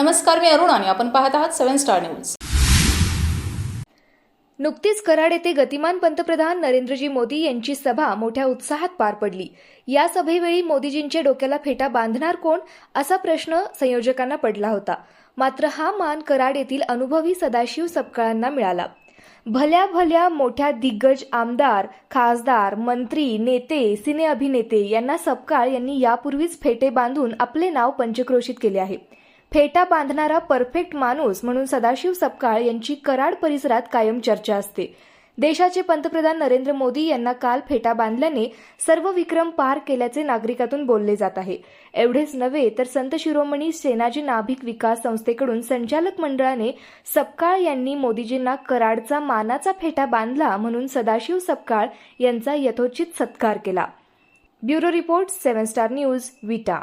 नमस्कार मी अरुण आणि आपण पाहत आहात सेव्हन स्टार न्यूज. नुकतीच कराड येथे गतिमान पंतप्रधान नरेंद्रजी मोदी यांची सभा मोठ्या उत्साहात पार पडली. या सभेवेळी मोदीजींच्या डोक्याला फेटा बांधणार कोण असा प्रश्न संयोजकांना पडला होता. मात्र हा मान कराड येथील अनुभवी सदाशिव सपकाळांना मिळाला. भल्या भल्या मोठ्या दिग्गज आमदार खासदार मंत्री नेते सिने अभिनेते यांना सपकाळ यांनी यापूर्वीच फेटे बांधून आपले नाव पंचक्रोशीत केले आहे. फेटा बांधणारा परफेक्ट माणूस म्हणून सदाशिव सपकाळ यांची कराड परिसरात कायम चर्चा असते. देशाचे पंतप्रधान नरेंद्र मोदी यांना काल फेटा बांधल्याने सर्व विक्रम पार केल्याचे नागरिकातून बोलले जात आहे. एवढेच नव्हे तर संत शिरोमणी सेनाजी नाभिक विकास संस्थेकडून संचालक मंडळाने सपकाळ यांनी मोदीजींना कराडचा मानाचा फेटा बांधला म्हणून सदाशिव सपकाळ यांचा यथोचित सत्कार केला. Bureau report seven star news Vita.